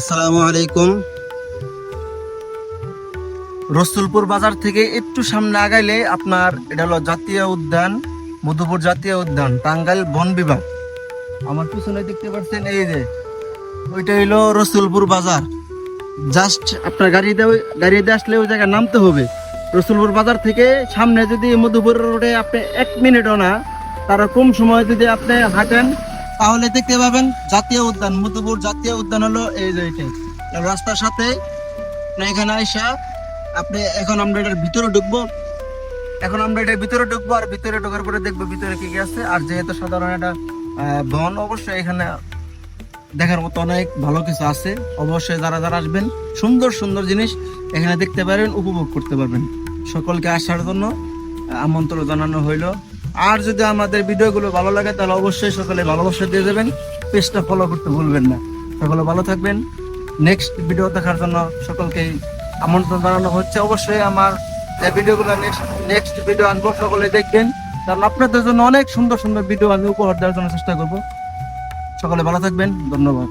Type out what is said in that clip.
আসসালামু আলাইকুম রসুলপুর বাজার থেকে একটু সামনে আগাইলে আপনার এটা হলো জাতীয় উদ্যান, মধুপুর জাতীয় উদ্যান, টাঙ্গাইল বন বিভাগ। আমার পিছনে দেখতে পাচ্ছেন এই যে, ওইটা হইল রসুলপুর বাজার। জাস্ট আপনার গাড়িতে গাড়িতে আসলে ওই জায়গায় নামতে হবে। রসুলপুর বাজার থেকে সামনে যদি মধুপুর রোডে আপনি এক মিনিটও না, তারা কম সময় যদি আপনি হাঁটেন তাহলে দেখতে পাবেন জাতীয় উদ্যান, মধুপুর জাতীয় উদ্যান হলো এই যে। রাস্তার সাথে এখানে আইসা আপনি এখন আমরা এটার ভিতরে ঢুকবো। এখন আমরা এটার ভিতরে ঢুকবো আর ভিতরে ঢোকার পরে দেখব ভিতরে কি কি আছে। আর যেহেতু সাধারণ এটা বন, অবশ্যই এখানে দেখার মতো অনেক ভালো কিছু আছে। অবশ্যই যারা যারা আসবেন, সুন্দর সুন্দর জিনিস এখানে দেখতে পারবেন উপভোগ করতে পারবেন। সকলকে আসার জন্য আমন্ত্রণ জানানো হইল। আর যদি আমাদের ভিডিওগুলো ভালো লাগে, তাহলে অবশ্যই সকলে ভালোবাসা দিয়ে দেবেন। পেজটা ফলো করতে ভুলবেন না। সকলে ভালো থাকবেন। নেক্সট ভিডিও দেখার জন্য সকলকেই আমন্ত্রণ জানানো হচ্ছে। অবশ্যই আমার ভিডিওগুলো নেক্সট নেক্সট ভিডিও আনব, সকলে দেখবেন। কারণ আপনাদের জন্য অনেক সুন্দর সুন্দর ভিডিও আমি উপহার দেওয়ার জন্য চেষ্টা করব। সকলে ভালো থাকবেন। ধন্যবাদ।